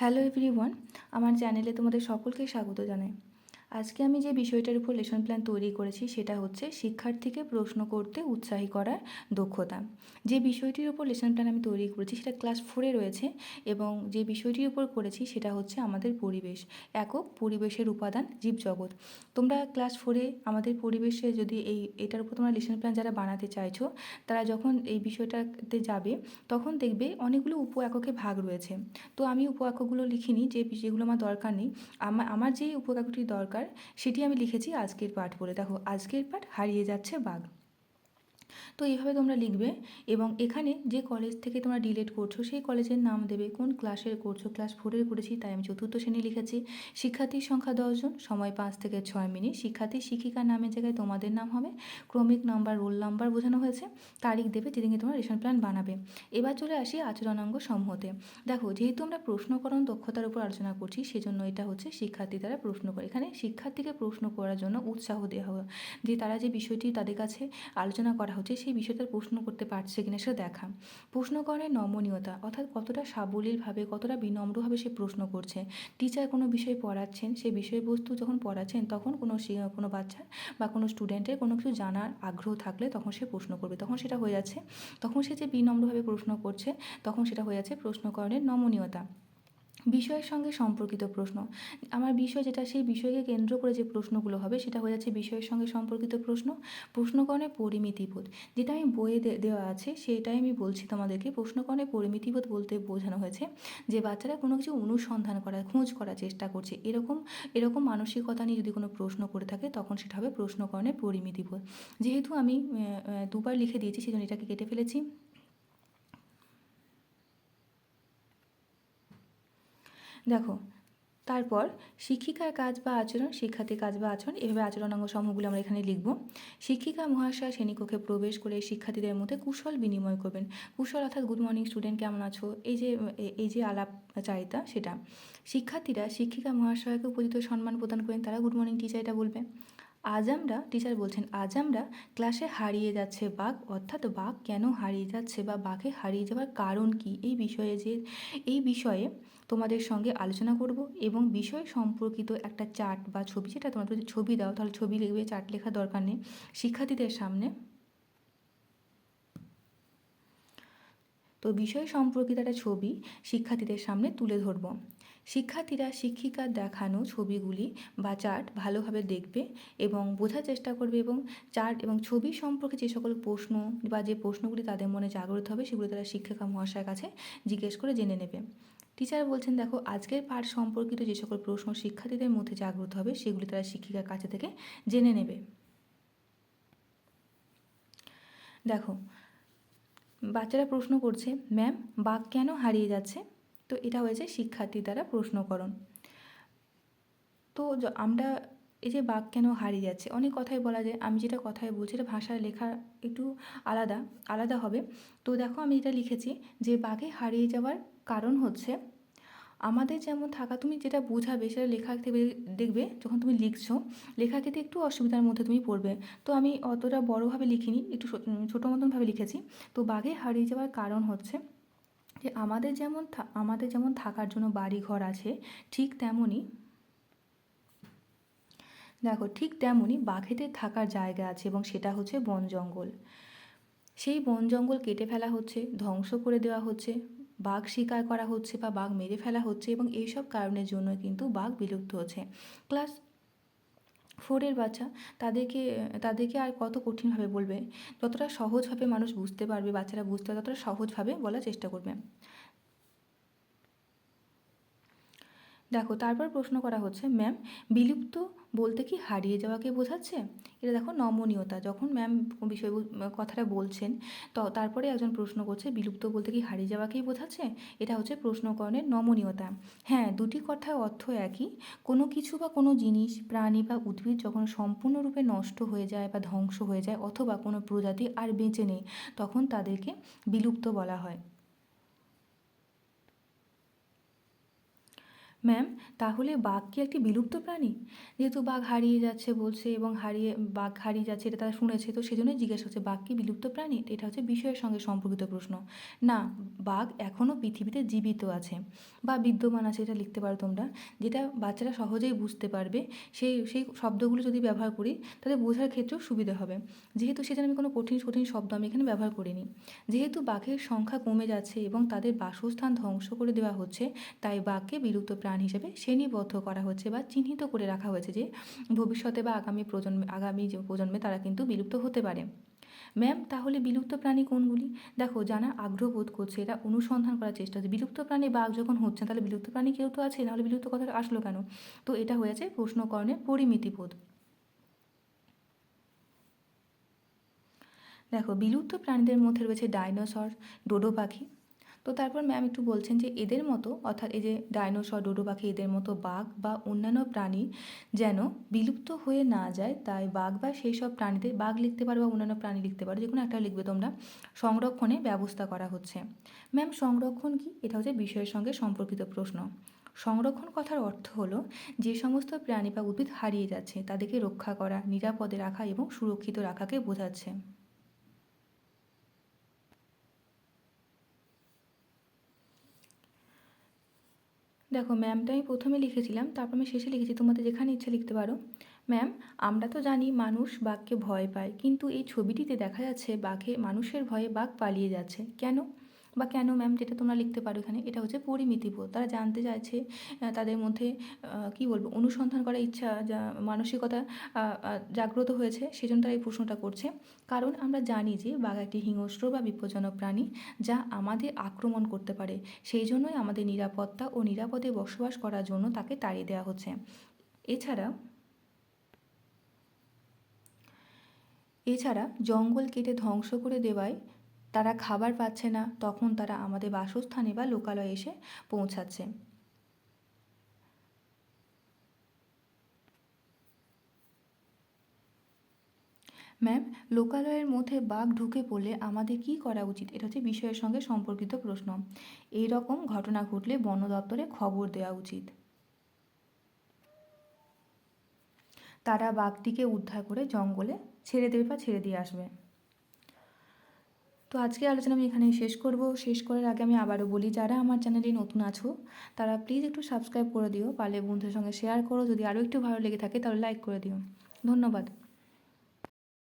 Hello everyone আমার চ্যানেলে তোমাদের সকলকে স্বাগত জানাই। আজকে আমি যে বিষয়টার উপর লেসন প্ল্যান তৈরি করেছি সেটা হচ্ছে শিক্ষার্থীকে প্রশ্ন করতে উৎসাহী করার দক্ষতা। যে বিষয়টির উপর লেসন প্ল্যান আমি তৈরি করেছি সেটা ক্লাস ফোরে রয়েছে এবং যে বিষয়টির উপর করেছি সেটা হচ্ছে আমাদের পরিবেশ, একক পরিবেশের উপাদান জীবজগৎ। তোমরা ক্লাস ফোরে আমাদের পরিবেশে যদি এই, এটার উপর তোমরা লেসন প্ল্যান যারা বানাতে চাইছো, তারা যখন এই বিষয়টাতে যাবে, তখন দেখবে অনেকগুলো উপ এককে ভাগ রয়েছে। তো আমি উপ এককগুলো লিখিনি, যে যেগুলো আমার দরকার নেই। আমার আমার যেই উপ এককটি দরকার সেটি আমি লিখেছি আজকের পাঠ বলে। দেখো আজকের পাঠ হারিয়ে যাচ্ছে বাঘ। তো এইভাবে তোমরা লিখবে এবং এখানে যে কলেজ থেকে তোমরা ডিলেট করছ, সেই কলেজের নাম দেবে কোন ক্লাসের করছ। ক্লাস ফোরের করেছি, তাই আমি চতুর্থ শ্রেণি লিখেছি। শিক্ষার্থীর সংখ্যা দশজন সময় পাঁচ থেকে ছয় মিনিট। শিক্ষার্থী শিক্ষিকার নামের জায়গায় তোমাদের নাম হবে। ক্রমিক নাম্বার রোল নাম্বার বোঝানো হয়েছে। তারিখ দেবে যেদিনকে তোমরা রেশন প্ল্যান বানাবে। এবার চলে আসি আচরণাঙ্গ সমূহতে। দেখো, যেহেতু আমরা প্রশ্নকরণ দক্ষতার উপর আলোচনা করছি, সেজন্য এটা হচ্ছে শিক্ষার্থী দ্বারা প্রশ্ন করে। এখানে শিক্ষার্থীকে প্রশ্ন করার জন্য উৎসাহ দেওয়া হবে যে তারা যে বিষয়টি তাদের কাছে আলোচনা করা হচ্ছে সেই বিষয়টার প্রশ্ন করতে পারছে কিনা সেটা দেখা। প্রশ্ন প্রশ্নকরণের নমনীয়তা, অর্থাৎ কতটা সাবলীলভাবে, কতটা বিনম্রভাবে সে প্রশ্ন করছে। টিচার কোনো বিষয় পড়াচ্ছেন সেই বিষয়বস্তু যখন পড়াচ্ছেন, তখন কোনো কোনো বাচ্চার বা কোনো স্টুডেন্টের কোনো কিছু জানার আগ্রহ থাকলে তখন সে প্রশ্ন করবে। তখন সেটা হয়ে যাচ্ছে। তখন সে যে বিনম্রভাবে প্রশ্ন করছে, তখন সেটা হয়ে যাচ্ছে প্রশ্নকরণের নমনীয়তা। বিষয়ের সঙ্গে সম্পর্কিত প্রশ্ন। আমার বিষয় যেটা, সেই বিষয়কে কেন্দ্র করে যে প্রশ্নগুলো হবে, সেটা হয়ে যাচ্ছে বিষয়ের সঙ্গে সম্পর্কিত প্রশ্ন। প্রশ্নকরণে পরিমিতিবোধ, যেটা আমি বইয়ে দেওয়া আছে, সেটাই আমি বলছি তোমাদেরকে। প্রশ্নকরণে পরিমিতিবোধ বলতে বোঝানো হয়েছে যে বাচ্চারা কোনো কিছু অনুসন্ধান করার, খোঁজ করার চেষ্টা করছে। এরকম এরকম মানসিকতা নিয়ে যদি কোনো প্রশ্ন করে থাকে, তখন সেটা হবে প্রশ্নকরণে পরিমিতিবোধ। যেহেতু আমি দুবার লিখে দিয়েছি, সেজন্য এটাকে কেটে ফেলেছি। দেখো, তারপর শিক্ষিকার কাজ বা আচরণ শিক্ষার্থী কাজ বা আচরণ, এভাবে আচরণাঙ্গ সমূহগুলো আমরা এখানে লিখব। শিক্ষিকা, মহাশয়, শ্রেণীকক্ষে প্রবেশ করে শিক্ষার্থীদের মধ্যে কুশল বিনিময় করবেন। কুশল অর্থাৎ গুড মর্নিং স্টুডেন্ট কেমন আছো? এই যে এই যে আলাপ চাহিদা সেটা। শিক্ষার্থীরা শিক্ষিকা, মহাশয়কে উপযুক্ত সম্মান প্রদান করেন, তারা গুড মর্নিং টিচার এটা বলবে। আজ আমরা টিচার বলছেন, আজ আমরা ক্লাসে হারিয়ে যাচ্ছে বাঘ, অর্থাৎ বাঘ কেন হারিয়ে যাচ্ছে বা বাঘে হারিয়ে যাওয়ার কারণ কি? এই বিষয়ে যে, এই বিষয়ে তোমাদের সঙ্গে আলোচনা করব এবং বিষয় সম্পর্কিত একটা চার্ট বা ছবি, যেটা তোমরা যদি ছবি দাও, তাহলে ছবি লিখবে চার্ট লেখার দরকার নেই। শিক্ষার্থীদের সামনে। তো বিষয় সম্পর্কিত একটা ছবি শিক্ষার্থীদের সামনে তুলে ধরব। শিক্ষার্থীরা শিক্ষিকার দেখানো ছবিগুলি বা চার্ট ভালোভাবে দেখবে এবং বোঝার চেষ্টা করবে এবং চার্ট এবং ছবি সম্পর্কে যে সকল প্রশ্ন বা যে প্রশ্নগুলি তাদের মনে জাগ্রত হবে, সেগুলো তারা শিক্ষিকা মহাশয়ের কাছে জিজ্ঞেস করে জেনে নেবে। টিচার বলছেন, দেখো, আজকের পাঠ সম্পর্কিত যে সকল প্রশ্ন শিক্ষার্থীদের মধ্যে জাগ্রত হবে, সেগুলি তারা শিক্ষিকার কাছে থেকে জেনে নেবে। দেখো, বাচ্চারা প্রশ্ন করছে, ম্যাম, বাঘ কেন হারিয়ে যাচ্ছে? তো এটা হয়েছে শিক্ষার্থী দ্বারা প্রশ্নকরণ। তো আমরা এই যে বাঘ কেন হারিয়ে যাচ্ছে, অনেক কথাই বলা যায়, আমি যেটা কথায় বলছি এটা ভাষায় লেখা একটু আলাদা আলাদা হবে। তো দেখো আমি এটা লিখেছি যে বাঘে হারিয়ে যাওয়ার কারণ হচ্ছে আমাদের যেমন থাকা, তুমি যেটা বোঝাবে সেটা লেখা থেকে দেখবে যখন তুমি লিখছো লেখা ক্ষেত্রে একটু অসুবিধার মধ্যে তুমি পড়বে। তো আমি অতটা বড়োভাবে লিখিনি, একটু ছোটো মতনভাবে লিখেছি। তো বাঘে হারিয়ে যাওয়ার কারণ হচ্ছে যে আমাদের যেমন আমাদের যেমন থাকার জন্য বাড়ি ঘর আছে, ঠিক তেমনই দেখো, ঠিক তেমনই বাঘেদের থাকার জায়গা আছে এবং সেটা হচ্ছে বন জঙ্গল। সেই বন জঙ্গল কেটে ফেলা হচ্ছে, ধ্বংস করে দেওয়া হচ্ছে, বাঘ শিকার করা হচ্ছে বা বাঘ মেরে ফেলা হচ্ছে এবং এইসব কারণের জন্য কিন্তু বাঘ বিলুপ্ত হচ্ছে। ক্লাস ফোরের বাচ্চা তাদেরকে তাদেরকে আর কত কঠিনভাবে বলবে? যতটা সহজভাবে মানুষ বুঝতে পারবে, বাচ্চারা বুঝতে পারবে, ততটা সহজভাবে বলার চেষ্টা করবে। দেখো, তারপর প্রশ্ন করা হচ্ছে, ম্যাম, বিলুপ্ত বলতে কি হারিয়ে যাওয়াকে বোঝাচ্ছে? এটা দেখো নমনীয়তা, যখন ম্যাম বিষয় কথাটা বলছেন, তো, তারপরে একজন প্রশ্ন করছে, বিলুপ্ত বলতে কি হারিয়ে যাওয়াকেই বোঝাচ্ছে? এটা হচ্ছে প্রশ্নকরণের নমনীয়তা। হ্যাঁ দুটি কথার অর্থ একই, কোনো কিছু বা কোনো জিনিস, প্রাণী বা উদ্ভিদ যখন সম্পূর্ণরূপে নষ্ট হয়ে যায় বা ধ্বংস হয়ে যায়, অথবা কোনো প্রজাতি আর বেঁচে নেই, তখন তাদেরকে বিলুপ্ত বলা হয়। ম্যাম তাহলে বাঘ কি একটি বিলুপ্ত প্রাণী? যেহেতু বাঘ হারিয়ে যাচ্ছে বলছে এবং হারিয়ে, বাঘ হারিয়ে যাচ্ছে এটা তারা শুনেছে, তো সেজন্যই জিজ্ঞেস হচ্ছে বাঘ কি বিলুপ্ত প্রাণী? এটা হচ্ছে বিষয়ের সঙ্গে সম্পর্কিত প্রশ্ন। না, বাঘ এখনও পৃথিবীতে জীবিত আছে বা বিদ্যমান আছে এটা লিখতে পারো তোমরা, যেটা বাচ্চারা সহজেই বুঝতে পারবে। সেই সেই শব্দগুলো যদি ব্যবহার করি তাদের বোঝার ক্ষেত্রেও সুবিধা হবে। যেহেতু সেজন্য আমি কোনো কঠিন কঠিন শব্দ আমি এখানে ব্যবহার করিনি। যেহেতু বাঘের সংখ্যা কমে যাচ্ছে এবং তাদের বাসস্থান ধ্বংস করে দেওয়া হচ্ছে, তাই বাঘকে বিলুপ্ত প্রাণ হিসেবে শ্রেণীবদ্ধ করা হচ্ছে বা চিহ্নিত করে রাখা হয়েছে যে ভবিষ্যতে বা আগামী প্রজন্মে, আগামী যে প্রজন্মে তারা কিন্তু বিলুপ্ত হতে পারে। ম্যাম, তাহলে বিলুপ্ত প্রাণী কোনগুলি? দেখো জানা আগ্রহ বোধ করছে এটা অনুসন্ধান করার চেষ্টা হচ্ছে বিলুপ্ত প্রাণী বাঘ যখন হচ্ছে, তাহলে বিলুপ্ত প্রাণী কেউ তো আছে? নাহলে বিলুপ্ত কথাটা আসলো কেন? তো এটা হয়েছে প্রশ্নকরণের পরিমিতিবোধ। দেখো, বিলুপ্ত প্রাণীদের মধ্যে রয়েছে ডাইনোসর, ডোডো পাখি তো তারপর ম্যাম একটু বলছেন যে এদের মতো, অর্থাৎ এই যে ডাইনোসর ডোডো পাখি এদের মতো বাঘ বা অন্যান্য প্রাণী যেন বিলুপ্ত হয়ে না যায়, তাই বাঘ বা সেই সব প্রাণীদের বাঘ লিখতে পারো বা অন্যান্য প্রাণী লিখতে পারো যে কোনো একটা লিখবে তোমরা, সংরক্ষণে ব্যবস্থা করা হচ্ছে। ম্যাম সংরক্ষণ কি? এটা হচ্ছে বিষয়ের সঙ্গে সম্পর্কিত প্রশ্ন। সংরক্ষণ কথার অর্থ হলো যে সমস্ত প্রাণী বা উদ্ভিদ হারিয়ে যাচ্ছে, তাদেরকে রক্ষা করা, নিরাপদে রাখা এবং সুরক্ষিত রাখাকে বোঝাচ্ছে। দেখো ম্যামটা আমি প্রথমে লিখেছিলাম, তারপর আমি শেষে লিখেছি, তোমাদের যেখানে ইচ্ছে লিখতে পারো। ম্যাম আমরা তো জানি মানুষ বাঘকে ভয় পায়, কিন্তু এই ছবিটিতে দেখা যাচ্ছে বাঘে মানুষের ভয়ে বাঘ পালিয়ে যাচ্ছে। কেন? বা কেন ম্যাম যেটা তোমরা লিখতে পারো এখানে, এটা হচ্ছে পরিমিতিবোধ তারা জানতে চাইছে তাদের মধ্যে কি বলব, অনুসন্ধান করার ইচ্ছা, যা মানসিকতা জাগ্রত হয়েছে, সেজন্য তারা এই প্রশ্নটা করছে। কারণ আমরা জানি যে বাঘ একটি হিংস্র বা বিপজ্জনক প্রাণী যা আমাদের আক্রমণ করতে পারে। সেই জন্যই আমাদের নিরাপত্তা ও নিরাপদে বসবাস করার জন্য তাকে তাড়িয়ে দেওয়া হচ্ছে। এছাড়া এছাড়া জঙ্গল কেটে ধ্বংস করে দেওয়ায় তারা খাবার পাচ্ছে না, তখন তারা আমাদের বাসস্থানে বা লোকালয়ে এসে পৌঁছাচ্ছে। ম্যাম, লোকালয়ের মধ্যে বাঘ ঢুকে পড়লে আমাদের কি করা উচিত? এটা হচ্ছে বিষয়ের সঙ্গে সম্পর্কিত প্রশ্ন। এই রকম ঘটনা ঘটলে বন দপ্তরে খবর দেওয়া উচিত। তারা বাঘটিকে উদ্ধার করে জঙ্গলে ছেড়ে দেবে বা ছেড়ে দিয়ে আসবে। তো আজকে আলোচনা আমি এখানে শেষ করব। শেষ করার আগে আমি আবারও বলি, যারা আমার চ্যানেলে নতুন আছো, তারা প্লিজ একটু সাবস্ক্রাইব করে দিও। পারলে বন্ধুদের সঙ্গে শেয়ার করো। যদি আরও একটু ভালো লেগে থাকে, তাহলে লাইক করে দিও। ধন্যবাদ।